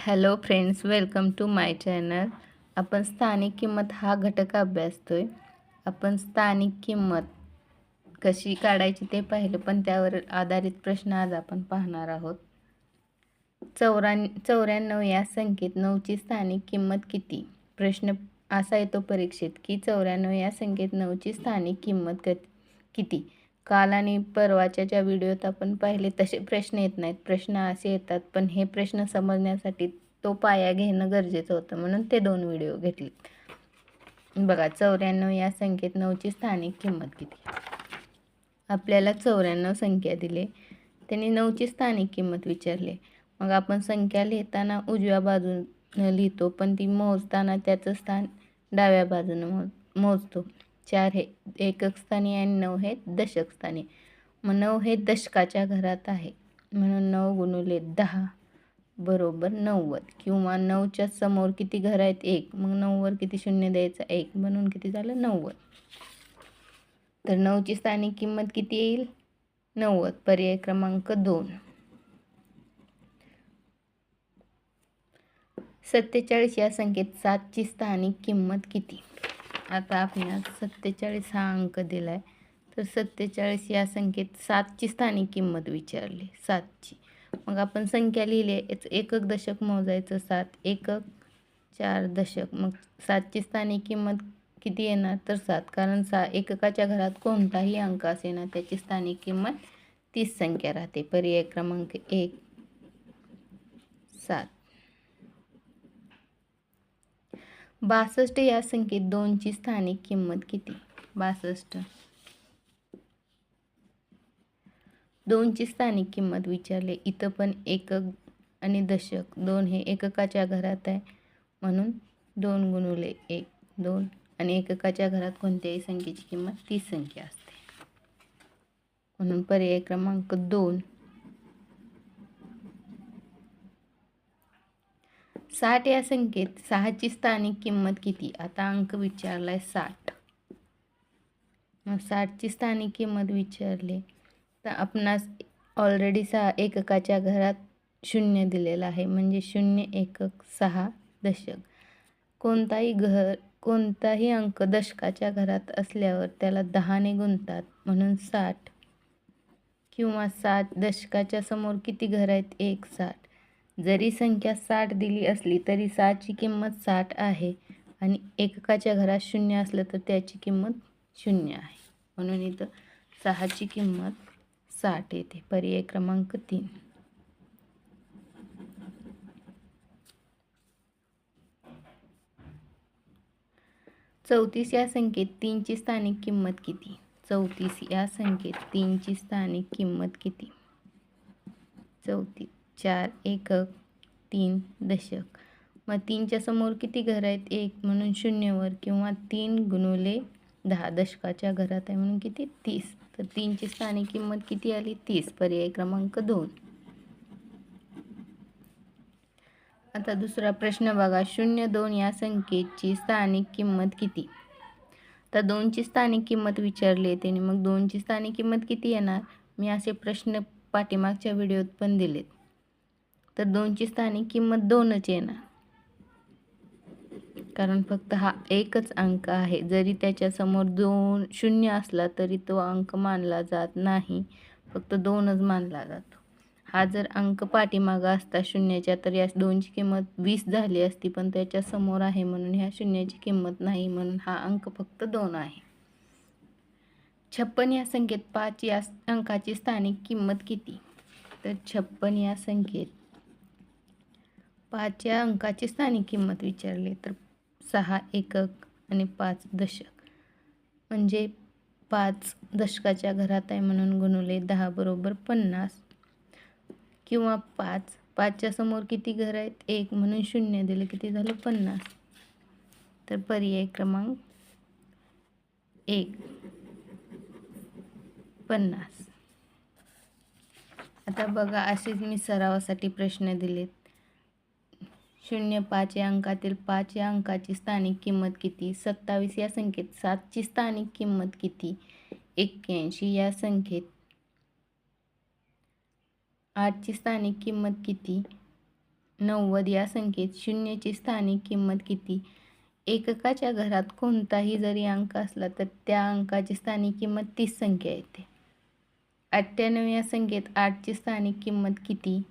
Hello friends welcome to my channel. आपण स्थानिक किंमत हा घटक अभ्यासतो आहे आपण स्थानिक किंमत कशी काढायची ते पाहिलं पण त्यावर आधारित प्रश्न आज आपण पाहणार आहोत. चौऱ्या चौऱ्याण्णव या संख्येत नऊची स्थानिक किंमत किती? प्रश्न असा येतो परीक्षेत की चौऱ्याण्णव या संख्येत नऊची स्थानिक किंमत क किती? काल आणि परवाच्या ज्या व्हिडिओत आपण पाहिले तसे प्रश्न येत नाहीत. प्रश्न असे येतात पण हे प्रश्न समजण्यासाठी तो पाया घेणं गरजेचं होतं म्हणून ते दोन व्हिडिओ घेतले. बघा चौऱ्याण्णव या संख्येत नऊची स्थानिक किंमत किती? आपल्याला चौऱ्याण्णव संख्या दिले. त्यांनी नऊची स्थानिक किंमत विचारली. मग आपण संख्या लिहिताना उजव्या बाजूनं लिहितो पण ती मोजताना त्याचं स्थान डाव्या बाजूनं मोज मोजतो. चार हे एकक स्थानी आणि नऊ हे दशक स्थानी मग नऊ हे दशकाच्या घरात आहे. म्हणून नऊ गुणुले दहा बरोबर नव्वद. किंवा नऊच्या समोर किती घर आहेत? एक. मग नऊवर किती शून्य द्यायचं? एक. म्हणून किती झालं? नव्वद. तर नऊची स्थानिक किंमत किती येईल? नव्वद. पर्याय क्रमांक दोन. सत्तेचाळीस या संख्येत सातची स्थानिक किंमत किती? आता आपण सत्तेचाळीस हा अंक दिला आहे तर सत्तेचाळीस या संख्येत सातची स्थानिक किंमत विचारली. सातची. मग आपण संख्या लिहिली आहे. एकक दशक मोजायचं सात. एकक चार दशक. मग सातची स्थानिक किंमत किती येणार? तर सात. कारण सा एककाच्या घरात कोणताही अंक असे ना त्याची स्थानिक किंमत तीस संख्या राहते. पर्याय क्रमांक एक. सात. बासष्ट या संख्येत दोनची स्थानिक किंमत किती? बासष्ट. दोनची स्थानिक किंमत विचारले. इथं पण एकक आणि दशक. दोन हे एककाच्या घरात आहे. म्हणून दोन गुणुले एक दोन. आणि एककाच्या घरात कोणत्याही संख्येची किंमत तीस संख्या असते. म्हणून पर्याय क्रमांक दोन साठ या संख्येत सहाची स्थानिक किंमत किती? आता अंक विचारला आहे साठ. मग साठची स्थानिक किंमत विचारली. तर आपणास ऑलरेडी सहा एककाच्या घरात शून्य दिलेलं आहे. म्हणजे शून्य एकक सहा दशक. कोणताही घर कोणताही अंक दशकाच्या घरात असल्यावर त्याला दहाने गुंतात म्हणून साठ किंवा सात दशकाच्या समोर किती घर आहेत? एक साठ. जरी संख्या साठ दिली असली तरी सहाची किंमत साठ आहे आणि एककाच्या घरात शून्य असलं तर त्याची किंमत शून्य आहे. म्हणून इथं सहाची किंमत साठ येते. पर्याय क्रमांक तीन. चौतीस या संख्येत तीनची स्थानिक किंमत किती? चौतीस या संख्येत तीनची स्थानिक किंमत किती? चौतीस. चार एकक तीन दशक. मग तीनच्या समोर किती घर आहेत? एक म्हणून शून्यवर किंवा तीन गुणुले दहा दशकाच्या घरात आहे म्हणून किती? तीस. तर तीनची स्थानिक किंमत किती आली? तीस. पर्याय क्रमांक दोन. आता दुसरा प्रश्न बघा. शून्य दोन या संख्येची स्थानिक किंमत किती? तर दोनची स्थानिक किंमत विचारली आहे त्याने. मग दोनची स्थानिक किंमत किती येणार? मी असे प्रश्न पाठीमागच्या व्हिडिओत पण दिलेत. तर दोनची स्थानिक किंमत दोनच येणार. कारण फक्त हा एकच अंक आहे. जरी त्याच्यासमोर दोन शून्य असला तरी तो अंक मानला जात नाही. फक्त दोनच मानला जातो. हा जर अंक पाठीमागा असता शून्याच्या तर या दोनची किंमत वीस झाली असती पण त्याच्यासमोर आहे म्हणून ह्या शून्याची किंमत नाही म्हणून हा अंक फक्त दोन आहे. छप्पन या संख्येत पाच या अंकाची स्थानिक किंमत किती? तर छप्पन या संख्येत पाच या अंकाची स्थानिक किंमत विचारली तर सहा एकक आणि पाच दशक. म्हणजे पाच दशकाच्या घरात आहे म्हणून गुणवले दहा बरोबर पन्नास. किंवा पाच पाचच्या समोर किती घर आहेत? एक म्हणून शून्य दिले किती झालं? पन्नास. तर पर्याय क्रमांक एक. पन्नास. आता बघा असेच मी सरावासाठी प्रश्न दिलेत. शून्य पाच या अंकातील पाच या अंकाची स्थानिक किंमत किती? सत्तावीस या संख्येत सातची स्थानिक किंमत किती? एक्क्याऐंशी या संख्येत आठची स्थानिक किंमत किती? नव्वद या संख्येत शून्यची स्थानिक किंमत किती? एककाच्या घरात कोणताही जरी अंक असला तर त्या अंकाची स्थानिक किंमत तीस संख्या येते. अठ्ठ्याण्णव या संख्येत आठची स्थानिक किंमत किती?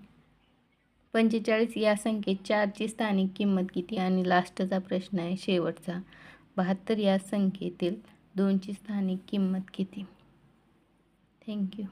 पंचेचाळीस या संख्येत चारची स्थानिक किंमत किती? आणि लास्टचा प्रश्न आहे शेवटचा. बहात्तर या संख्येतील दोनची स्थानिक किंमत किती? थँक्यू